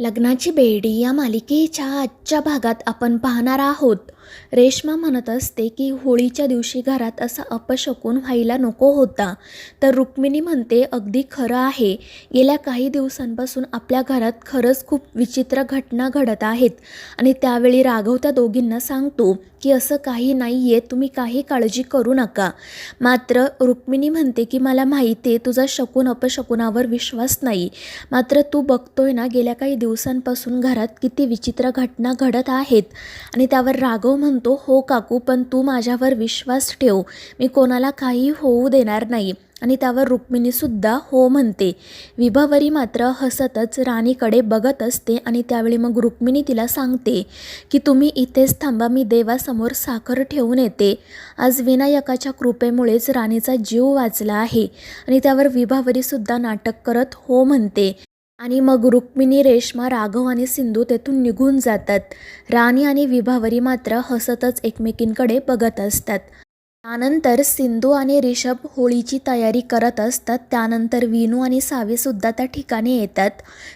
लग्नाची बेडी या मालिकेच्या आजच्या भागात आपण पाहणार आहोत. रेश्मा म्हणत असते की होळीच्या दिवशी घरात असा अपशकून व्हायला नको होता. तर रुक्मिणी म्हणते अगदी खरं आहे. गेल्या काही दिवसांपासून आपल्या घरात खरंच खूप विचित्र घटना घडत आहेत. आणि त्यावेळी राघव त्या दोघींना सांगतो की असं काही नाही आहे तुम्ही काही काळजी करू नका. मात्र रुक्मिणी म्हणते की मला माहिती आहे तुझा शकून अपशकुनावर विश्वास नाही. मात्र तू बघतोय ना गेल्या काही दिवसांपासून घरात किती विचित्र घटना घडत आहेत. आणि त्यावर राघव म्हणतो हो काकू पण तू माझ्यावर विश्वास ठेव. मी कोणाला काही होऊ देणार नाही. आणि त्यावर रुक्मिणीसुद्धा हो म्हणते. विभावरी मात्र हसतच राणीकडे बघत असते आणि त्यावेळी मग रुक्मिणी तिला सांगते की तुम्ही इथेच थांबा मी देवासमोर साखर ठेवून येते. आज विनायकाच्या कृपेमुळेच राणीचा जीव वाचला आहे आणि त्यावर विभावरीसुद्धा नाटक करत हो म्हणते. आणि मग रुक्मिणी रेश्मा राघव आणि सिंधू तेथून निघून जातात. राणी आणि विभावरी मात्र हसतच एकमेकींकडे बघत असतात. त्यानंतर सिंधू आणि रिषभ होळीची तयारी करत असतात. त्यानंतर विनू आणि सावीसुद्धा त्या ठिकाणी येतात.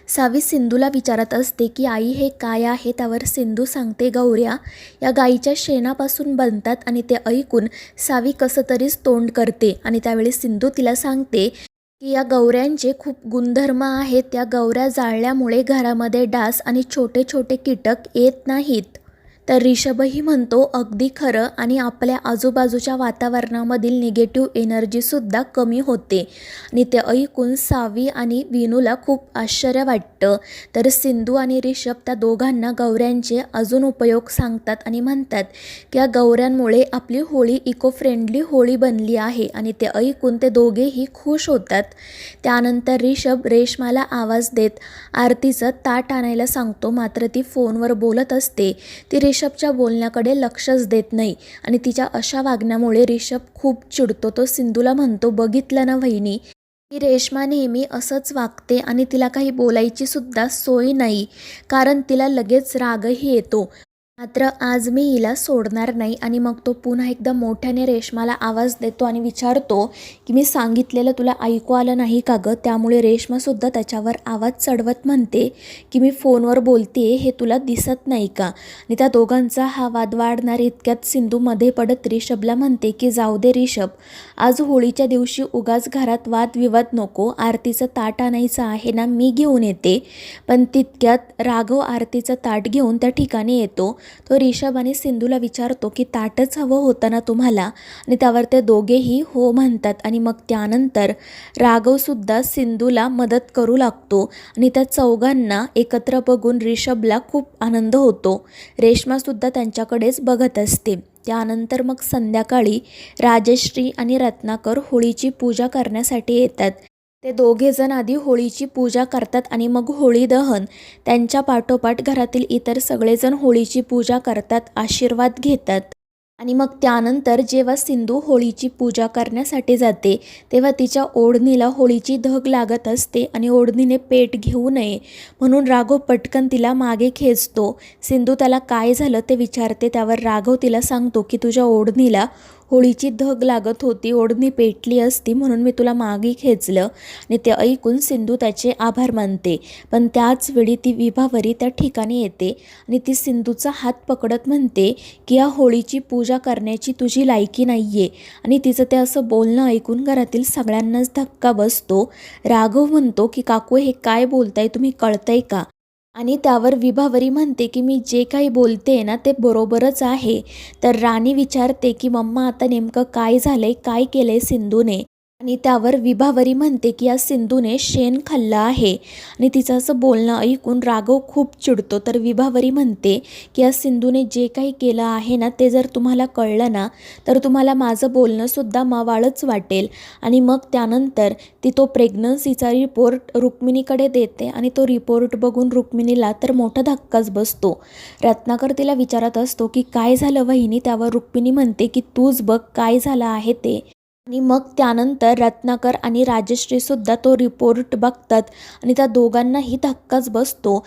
सावी सिंधूला विचारत असते की आई हे काय आहे? त्यावर सिंधू सांगते गौऱ्या या गाईच्या शेणापासून बनतात आणि ते ऐकून सावी कसं तरीच तोंड करते. आणि त्यावेळी सिंधू तिला सांगते की या गौऱ्यांचे खूप गुणधर्म आहेत. त्या गौऱ्या जाळल्यामुळे घरामध्ये डास आणि छोटे छोटे कीटक येत नाहीत. तर रिषभही म्हणतो अगदी खरं आणि आपल्या आजूबाजूच्या वातावरणामधील निगेटिव्ह एनर्जीसुद्धा कमी होते. आणि ते ऐकून सावी आणि विनूला खूप आश्चर्य वाटतं. तर सिंधू आणि रिषभ त्या दोघांना गौऱ्यांचे अजून उपयोग सांगतात आणि म्हणतात की या गौऱ्यांमुळे आपली होळी इको फ्रेंडली होळी बनली आहे आणि ते ऐकून ते दोघेही खुश होतात. त्यानंतर रिषभ रेशमाला आवाज देत आरतीचं ताट आणायला सांगतो मात्र ती फोनवर बोलत असते. ती रिषभच्या बोलण्याकडे लक्षच देत नाही आणि तिच्या अशा वागण्यामुळे रिषभ खूप चिडतो. तो सिंधूला म्हणतो बघितलं ना वहिनी की रेश्मा नेहमी असंच वागते आणि तिला काही बोलायची सुद्धा सोय नाही कारण तिला लगेच रागही येतो. मात्र आज मी हिला सोडणार नाही आणि मग तो पुन्हा एकदा मोठ्याने रेशमाला आवाज देतो आणि विचारतो की मी सांगितलेलं तुला ऐकू आलं नाही का गं? त्यामुळे रेशमासुद्धा त्याच्यावर आवाज चढवत म्हणते की मी फोनवर बोलते हे तुला दिसत नाही का? आणि त्या दोघांचा हा वाद वाढणार इतक्यात सिंधूमध्ये पडत रिषभला म्हणते की जाऊ दे रिषभ आज होळीच्या दिवशी उगाच घरात वादविवाद नको आरतीचं ताट आणायचं आहे ना मी घेऊन येते. पण तितक्यात राघव आरतीचं ताट घेऊन त्या ठिकाणी येतो. तो रिषभ आणि सिंधूला विचारतो की ताटच हवं होतं ना तुम्हाला? आणि त्यावर ते दोघेही हो म्हणतात आणि मग त्यानंतर राघवसुद्धा सिंधूला मदत करू लागतो आणि त्या चौघांना एकत्र बघून रिषभला खूप आनंद होतो. रेश्मासुद्धा त्यांच्याकडेच बघत असते. त्यानंतर मग संध्याकाळी राजश्री आणि रत्नाकर होळीची पूजा करण्यासाठी येतात. ते दोघेजण आधी होळीची पूजा करतात आणि मग होळी दहन. त्यांच्या पाठोपाठ घरातील इतर सगळेजण होळीची पूजा करतात आशीर्वाद घेतात. आणि मग त्यानंतर जेव्हा सिंधू होळीची पूजा करण्यासाठी जाते तेव्हा तिच्या ओढणीला होळीची धग लागत असते आणि ओढणीने पेट घेऊ नये. म्हणून राघव पटकन तिला मागे खेचतो. सिंधू त्याला काय झालं ते विचारते त्यावर राघव तिला सांगतो की तुझ्या ओढणीला होळीची धग लागत होती ओढणी पेटली असती म्हणून मी तुला मागे खेचलं आणि ते ऐकून सिंधू त्याचे आभार मानते. पण त्याच वेळी ती विभावरी त्या ठिकाणी येते आणि ती सिंधूचा हात पकडत म्हणते की या होळीची पूजा करण्याची तुझी लायकी नाही आहे आणि तिचं ते असं बोलणं ऐकून घरातील सगळ्यांनाच धक्का बसतो. राघव म्हणतो की काकू हे काय बोलताय? तुम्ही कळतंय का? आणि त्यावर विभावरी म्हणते की मी जे काही बोलते ना ते बरोबरच आहे. तर राणी विचारते की मम्मा आता नेमकं काय झालं आहे काय केलं आहे सिंधूने? आणि त्यावर विभावरी म्हणते की या सिंधूने शेण खाल्लं आहे. आणि तिचं असं बोलणं ऐकून राघव खूप चिडतो. तर विभावरी म्हणते की या सिंधूने जे काही केलं आहे ना ते जर तुम्हाला कळलं ना तर तुम्हाला माझं बोलणंसुद्धा मावाळच वाटेल. आणि मग त्यानंतर ती तो प्रेग्नन्सीचा रिपोर्ट रुक्मिणीकडे देते आणि तो रिपोर्ट बघून रुक्मिणीला तर मोठा धक्काच बसतो. रत्नाकर तिला विचारत असतो की काय झालं वहिनी? त्यावर रुक्मिणी म्हणते की तूच बघ काय झालं आहे ते? आणि मग त्यानंतर रत्नाकर आणि राजश्रीसुद्धा तो रिपोर्ट बघतात. आणि त्या दोघांनाही धक्काच बसतो.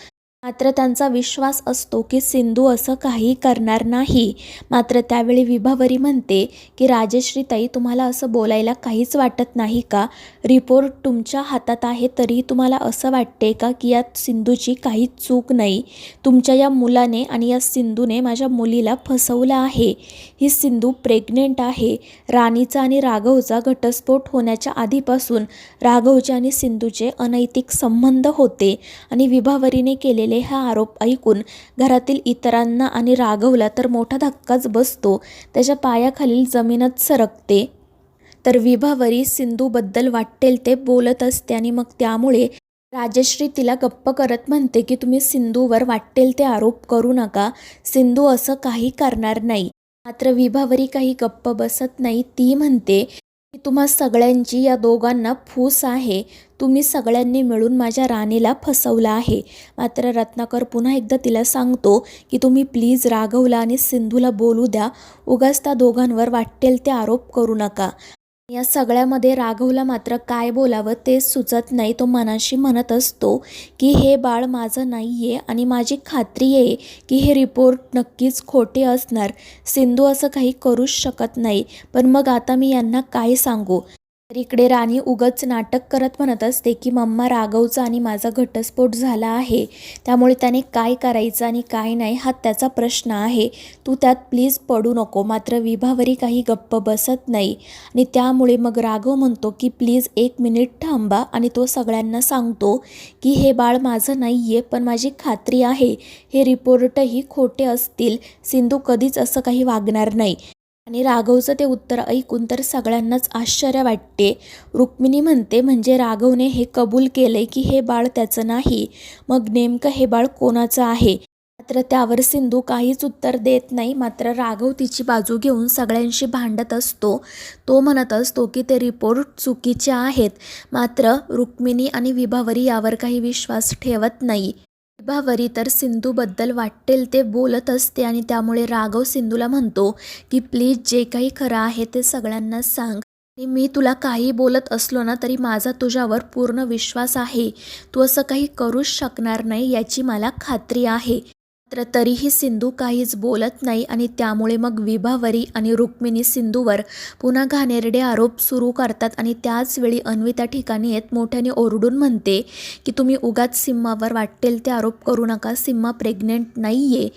मात्र त्यांचा विश्वास असतो की सिंधू असं काही करणार नाही. मात्र त्यावेळी विभावरी म्हणते की राजश्रीताई तुम्हाला असं बोलायला काहीच वाटत नाही का? रिपोर्ट तुमच्या हातात आहे तरी तुम्हाला असं वाटते का की यात सिंधूची काही चूक नाही? तुमच्या या मुलाने आणि या सिंधूने माझ्या मुलीला फसवलं आहे. ही सिंधू प्रेग्नेंट आहे. राणीचा आणि राघवचा घटस्फोट होण्याच्या आधीपासून राघवचे आणि सिंधूचे अनैतिक संबंध होते आणि विभावरीने केलेले हा आरोप ऐकून घरातील इतरांना आणि राघवला तर मोठा धक्काच बसतो. त्याच्या पायाखालील जमीनच सरकते. तर विभावरी सिंधूबद्दल वाटेल ते बोलत असते आणि मग त्यामुळे राजश्री तिला गप्प करत म्हणते की तुम्ही सिंधूवर वाटेल ते आरोप करू नका. सिंधू असं काही करणार नाही. मात्र विभावरी काही गप्प बसत नाही ती म्हणते की तुम्हा सगळ्यांची या दोघांना फूस आहे. तुम्ही सगळ्यांनी मिळून माझ्या राणीला फसवलं आहे. मात्र रत्नाकर पुन्हा एकदा तिला सांगतो की तुम्ही प्लीज राघवला आणि सिंधूला बोलू द्या. उगाच त्या दोघांवर वाटेल ते आरोप करू नका. या सगळ्यामध्ये राघवला मात्र काय बोलावं तेच सुचत नाही. तो मनाशी म्हणत असतो की हे बाळ माझं नाही आहे आणि माझी खात्री आहे की हे रिपोर्ट नक्कीच खोटे असणार. सिंधू असं काही करूच शकत नाही. पण मग आता मी यांना काय सांगू? तर इकडे राणी उगच नाटक करत म्हणत असते की मम्मा राघवचा आणि माझा घटस्फोट झाला आहे. त्यामुळे त्याने काय करायचं आणि काय नाही हा त्याचा प्रश्न आहे. तू त्यात प्लीज पडू नको. मात्र विभावरी काही गप्प बसत नाही. आणि त्यामुळे मग राघव म्हणतो की प्लीज एक मिनिट थांबा आणि तो सगळ्यांना सांगतो की हे बाळ माझं नाही आहे पण माझी खात्री आहे. हे रिपोर्टही खोटे असतील. सिंधू कधीच असं काही वागणार नाही. आणि राघवचं ते उत्तर ऐकून तर सगळ्यांनाच आश्चर्य वाटते. रुक्मिणी म्हणते म्हणजे राघवने हे कबूल केले की हे बाळ त्याचं नाही. मग नेमकं हे बाळ कोणाचं आहे? मात्र त्यावर सिंधू काहीच उत्तर देत नाही. मात्र राघव तिची बाजू घेऊन सगळ्यांशी भांडत असतो. तो म्हणत असतो की ते रिपोर्ट चुकीचे आहेत. मात्र रुक्मिणी आणि विभावरी यावर काही विश्वास ठेवत नाही. वरी तर सिंधूबद्दल वाटेल ते बोलत असते आणि त्यामुळे राघव सिंधूला म्हणतो की प्लीज जे काही खरं आहे ते सगळ्यांना सांग. आणि मी तुला काही बोलत असलो ना तरी माझा तुझ्यावर पूर्ण विश्वास आहे. तू असं काही करूच शकणार नाही याची मला खात्री आहे. मात्र तरीही सिंधू काहीच बोलत नाही आणि त्यामुळे मग विभावरी आणि रुक्मिणी सिंधूवर पुन्हा घाणेरडे आरोप सुरू करतात आणि त्याचवेळी अन्वी त्या ठिकाणी येत मोठ्याने ओरडून म्हणते की तुम्ही उगाच सिम्मावर वाटेल ते आरोप करू नका सिम्मा प्रेग्नेंट नाही आहे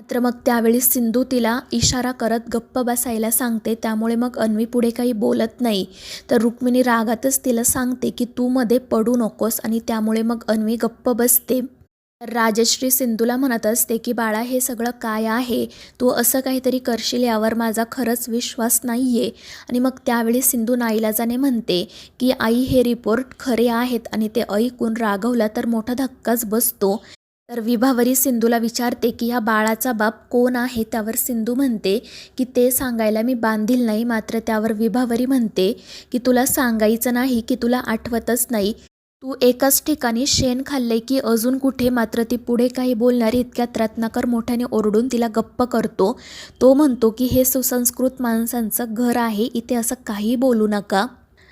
मात्र मग त्यावेळी सिंधू तिला इशारा करत गप्प बसायला सांगते त्यामुळे मग अन्वी पुढे काही बोलत नाही. तर रुक्मिणी रागातच तिला सांगते की तू मध्ये पडू नकोस. आणि त्यामुळे मग अन्वी गप्प बसते. राजश्री सिंधूला म्हणत असते की बाळा हे सगळं काय आहे? तू असं काहीतरी करशील यावर माझा खरंच विश्वास नाही आहे आणि मग त्यावेळी सिंधू नाईलाजाने म्हणते की आई हे रिपोर्ट खरे आहेत आणि ते ऐकून रागवला तर मोठा धक्काच बसतो. तर विभावरी सिंधूला विचारते की ह्या बाळाचा बाप कोण आहे? त्यावर सिंधू म्हणते की ते सांगायला मी बांधील नाही मात्र त्यावर विभावरी म्हणते की तुला सांगायचं नाही की तुला आठवतच नाही. तू एकाच ठिकाणी शेण खाल्ले की अजून कुठे? मात्र ती पुढे काही बोलणारी इतक्यात रत्नाकर मोठ्याने ओरडून तिला गप्प करतो. तो म्हणतो की हे सुसंस्कृत माणसांचं घर आहे इथे असं काही बोलू नका.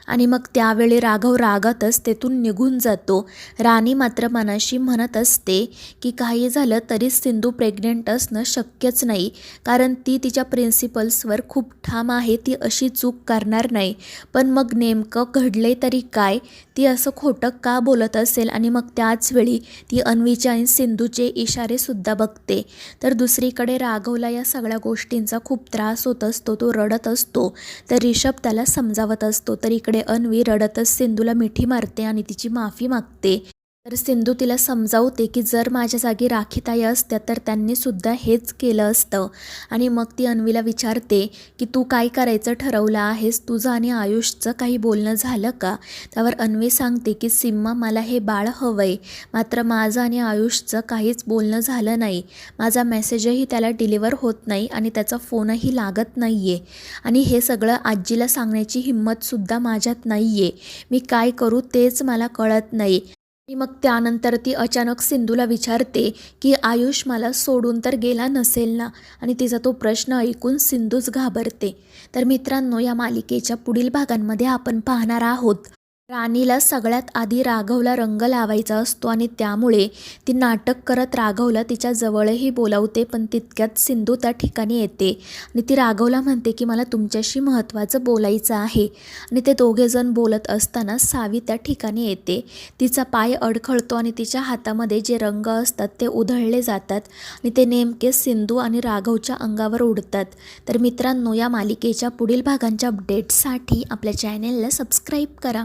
आणि मग त्यावेळी राघव रागातच तेथून निघून जातो. राणी मात्र मनाशी म्हणत असते की काही झालं तरी सिंधू प्रेग्नेंट असणं शक्यच नाही. कारण ती तिच्या प्रिन्सिपल्सवर खूप ठाम आहे ती अशी चूक करणार नाही. पण मग नेमकं घडले तरी काय? ती असं खोटं का बोलत असेल? आणि मग त्याच वेळी ती अन्वीच्या आणि सिंधूचे इशारेसुद्धा बघते. तर दुसरीकडे राघवला या सगळ्या गोष्टींचा खूप त्रास होत असतो तो रडत असतो. तर रिषभ त्याला समजावत असतो तर इकडे अन्वी रडतच सिंधूला मिठी मारते आणि तिची माफी मागते. तर सिंधू तिला समजावते की जर माझ्या जागी राखीताई असत्या तर त्यांनीसुद्धा हेच केलं असतं. आणि मग ती अन्वीला विचारते की तू काय करायचं ठरवलं आहेस? तुझं आणि आयुषचं काही बोलणं झालं का? त्यावर अन्वी सांगते की सिम्मा मला हे बाळ हवंय. मात्र माझं आणि आयुषचं काहीच बोलणं झालं नाही. माझा मेसेजही त्याला डिलिव्हर होत नाही आणि त्याचा फोनही लागत नाही आहे आणि हे सगळं आजीला सांगण्याची हिंमतसुद्धा माझ्यात नाही आहे मी काय करू तेच मला कळत नाही. आणि मग त्यानंतर ती अचानक सिंधूला विचारते की आयुष मला सोडून तर गेला नसेल ना? आणि तिचा तो प्रश्न ऐकून सिंधूच घाबरते. तर मित्रांनो या मालिकेच्या पुढील भागांमध्ये आपण पाहणार आहोत. राणीला सगळ्यात आधी राघवला रंग लावायचा असतो आणि त्यामुळे ती नाटक करत राघवला तिच्या जवळही बोलावते पण तितक्यात सिंधू त्या ठिकाणी येते. आणि ती राघवला म्हणते की मला तुमच्याशी महत्त्वाचं बोलायचं आहे. आणि ते दोघेजण बोलत असताना सावी त्या ठिकाणी येते. तिचा पाय अडखळतो आणि तिच्या हातामध्ये जे रंग असतात ते उधळले जातात आणि ते नेमके सिंधू आणि राघवच्या अंगावर उडतात. तर मित्रांनो या मालिकेच्या पुढील भागांच्या अपडेट्ससाठी आपल्या चॅनेलला सबस्क्राईब करा.